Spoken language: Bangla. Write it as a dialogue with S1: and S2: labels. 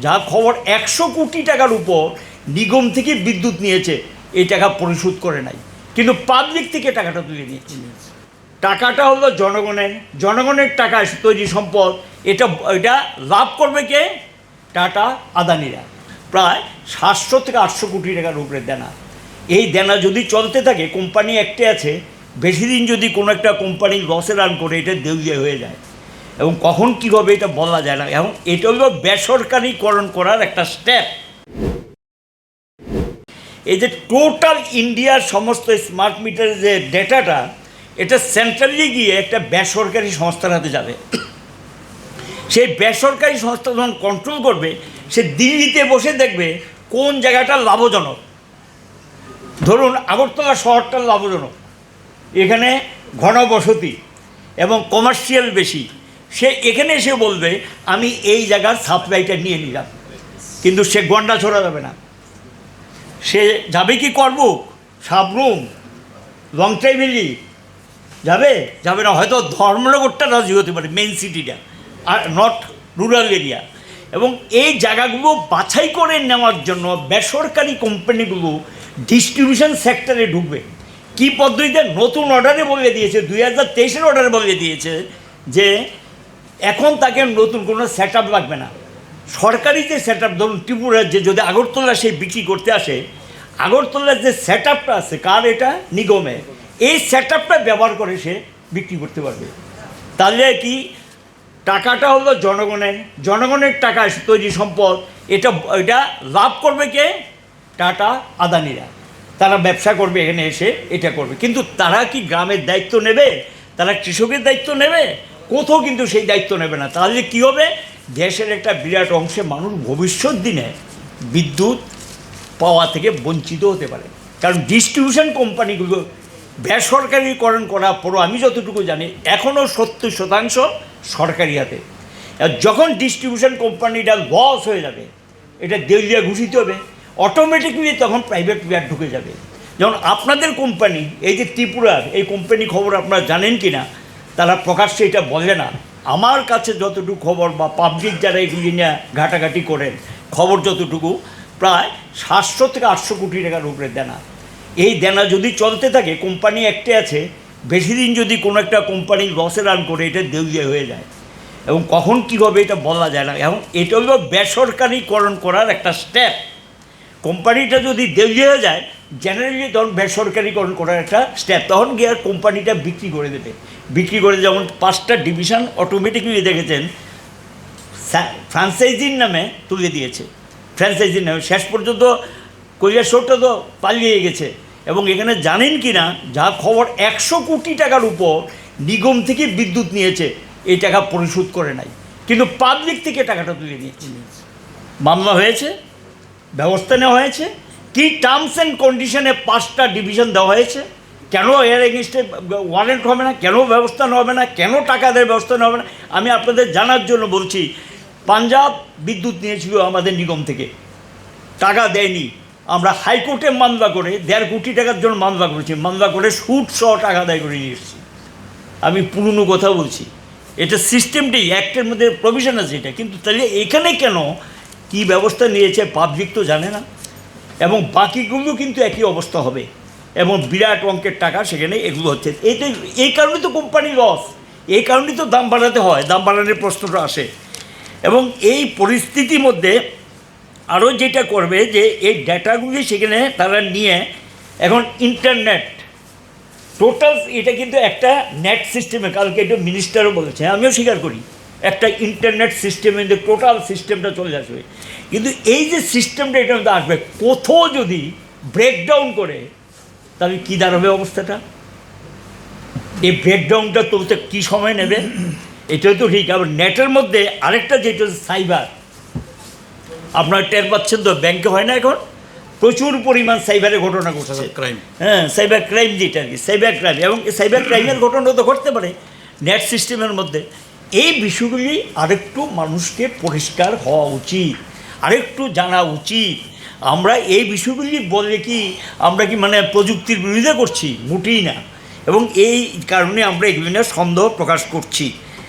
S1: যা খবর একশো কোটি টাকার উপর নিগম থেকে বিদ্যুৎ নিয়েছে। এই টাকা পরিশোধ করে নাই। কিন্তু পাবলিক থেকে টাকাটা তুলে নিয়েছে। টাকাটা হলো জনগণের জনগণের টাকা তৈরি সম্পদ। এটা এটা লাভ করবে কে? টাটা আদানিরা। প্রায় সাতশো থেকে আটশো কোটি টাকার উপরে দেনা। এই দেনা যদি চলতে থাকে কোম্পানি একটে আছে, বেশি দিন যদি কোনো একটা কোম্পানি লসে রান করে, এটা দেউলিয়া হয়ে যায়। এবং কখন কী হবে এটা বলা যায় না, এবং এটা হলো বেসরকারিকরণ করার একটা স্টেপ এই যে টোটাল ইন্ডিয়ার সমস্ত স্মার্ট মিটারের যে ডেটাটা এটা সেন্ট্রালি গিয়ে একটা বেসরকারি সংস্থার হাতে যাবে। সেই বেসরকারি সংস্থা যখন কন্ট্রোল করবে, সে দিল্লিতে বসে দেখবে কোন জায়গাটা লাভজনক। ধরুন, আগরতলা শহরটা লাভজনক। এখানে ঘনবসতি এবং কমার্শিয়াল বেশি। সে এখানে এসে বলবে, আমি এই জায়গার সাপ্লাইটা নিয়ে নিলাম। কিন্তু সে গন্ডা ছড়া যাবে না। সে যাবে কি করবুক সাবরুম? লং ট্রাইভেলি যাবে? যাবে না, হয়তো ধর্মনগরটা রাজি হতে পারে মেন সিটিটা আর নট রুরাল এরিয়া এবং এই জায়গাগুলো বাছাই করে নেওয়ার জন্য বেসরকারি কোম্পানিগুলো ডিস্ট্রিবিউশন সেক্টরে ঢুকবে। কি পদ্ধতিতে? নতুন অর্ডারে বলে দিয়েছে, দুই হাজার তেইশের অর্ডারে বলে দিয়েছে যে এখন তাকে নতুন কোনো সেট লাগবে না। সরকারি যে সেট আপ ধরুন ত্রিপুরার যে যদি আগরতলা সে বিক্রি করতে আসে, আগরতলার যে সেট আপটা আছে, কার এটা? নিগমে। এই সেট আপটা ব্যবহার করে সে বিক্রি করতে পারবে। তাহলে কি? টাকাটা হলো জনগণের জনগণের টাকা তৈরি সম্পদ, এটা এটা লাভ করবে কে? টাটা আদানিরা। তারা ব্যবসা করবে, এখানে এসে এটা করবে। কিন্তু তারা কি গ্রামের দায়িত্ব নেবে? তারা কৃষকের দায়িত্ব নেবে? কোথাও কিন্তু সেই দায়িত্ব নেবে না। তাহলে কি হবে? দেশের একটা বিরাট অংশে মানুষ ভবিষ্যৎ দিনে বিদ্যুৎ পাওয়া থেকে বঞ্চিত হতে পারে। কারণ ডিস্ট্রিবিউশন কোম্পানিগুলো বেসরকারিকরণ করার পরও আমি যতটুকু জানি এখনও সত্তর শতাংশ সরকারি হাতে। যখন ডিস্ট্রিবিউশন কোম্পানিটা লস হয়ে যাবে, এটা দেউলিয়া ঘোষিত হবে অটোমেটিকলি তখন প্রাইভেট প্লেয়ার ঢুকে যাবে। যেমন আপনাদের কোম্পানি এই যে ত্রিপুরার, এই কোম্পানি খবর আপনারা জানেন কি না তারা প্রকাশ্যে এটা বলে না। আমার কাছে যতটুকু খবর বা পাবলিক যারা এগুলি নিয়ে ঘাটাঘাটি করেন, খবর যতটুকু, প্রায় সাতশো থেকে আটশো কোটি টাকার উপরে দেনা। এই দেনা যদি চলতে থাকে কোম্পানি একটে আছে, বেশি দিন যদি কোনো একটা কোম্পানি লসে রান করে, এটা দেউলিয়া হয়ে যায়। এবং কখন কী হবে এটা বলা যায় না। এবং এটা হলো বেসরকারিকরণ করার একটা স্টেপ কোম্পানিটা যদি হয়ে যায় জেনারেলি তখন বেসরকারিকরণ করার একটা স্টেপ তখন গিয়ে আর কোম্পানিটা বিক্রি করে দেবে। বিক্রি করে যেমন পাঁচটা ডিভিশন অটোমেটিকলি দেখেছেন ফ্রান্সাইজির নামে তুলে দিয়েছে। ফ্র্যাঞ্চাইজির নামে। শেষ পর্যন্ত কৈলাসরটা তো পালিয়ে গেছে। এবং এখানে জানেন কি না, যা খবর একশো কোটি টাকার উপর নিগম থেকে বিদ্যুৎ নিয়েছে, এই টাকা পরিশোধ করে নাই। কিন্তু পাবলিক থেকে টাকাটা তুলে নিয়েছে। মামলা হয়েছে ব্যবস্থা নেওয়া হয়েছে? কি টার্মস অ্যান্ড কন্ডিশনে পাঁচটা ডিভিশন দেওয়া হয়েছে? কেন এর এগেনস্টে ওয়ারেন্ট হবে না? কেন ব্যবস্থা নেওয়া হবে না? কেন টাকা দেওয়ার ব্যবস্থা নেওয়া হবে না? আমি আপনাদের জানার জন্য বলছি, পাঞ্জাব বিদ্যুৎ নিয়েছিল আমাদের নিগম থেকে। টাকা দেয়নি। আমরা হাইকোর্টে মামলা করে, দেড় কোটি টাকার জন্য মামলা করেছি। মামলা করে সুদ সহ টাকা আদায় করে নিয়ে এসেছি। আমি পুরনো কথা বলছি। এটা সিস্টেমটাই অ্যাক্টের মধ্যে প্রভিশন আছে এটা। কিন্তু তাহলে এখানে কেন কি ব্যবস্থা নিয়েছে পাবলিক তো জানে না। এবং বাকিগুলো কিন্তু একই অবস্থা হবে। এবং বিরাট অঙ্কের টাকা সেখানে এগুলো হচ্ছে। এই তো এই কারণে তো কোম্পানি লস এই কারণেই তো দাম বাড়াতে হয়, দাম বাড়ানোর প্রশ্নটা আসে। এবং এই পরিস্থিতির মধ্যে আরও যেটা করবে যে এই ডেটাগুলি সেখানে তারা নিয়ে এখন ইন্টারনেট টোটাল এটা কিন্তু একটা নেট সিস্টেমে কালকে একটু মিনিস্টারও বলেছে, আমিও স্বীকার করি। একটা ইন্টারনেট সিস্টেমে যে টোটাল সিস্টেমটা চলে আসবে। কিন্তু এই যে সিস্টেমটা এটা মধ্যে আসবে কোথাও যদি ব্রেকডাউন করে তাহলে কী দাঁড়াবে অবস্থাটা? এই ব্রেকডাউনটা তুলতে কী সময় নেবে? এটাও তো ঠিক। আবার নেটের মধ্যে আরেকটা যেটা হচ্ছে সাইবার আপনার টের পাচ্ছেন তো ব্যাংকে হয় না এখন? প্রচুর পরিমাণ সাইবারের ঘটনা ঘটছে।
S2: ক্রাইম
S1: হ্যাঁ সাইবার ক্রাইম যেটা আর কি সাইবার ক্রাইম এবং সাইবার ক্রাইমের ঘটনা তো ঘটতে পারে নেট সিস্টেমের মধ্যে। এই বিষয়গুলি আরেকটু মানুষকে পরিষ্কার হওয়া উচিত, আরেকটু জানা উচিত। আমরা এই বিষয়গুলি বলে কি, আমরা কি মানে প্রযুক্তির বিরোধিতা করছি? মোটেই না। এবং এই কারণে আমরা এগুলি নিয়ে সন্দেহ প্রকাশ করছি।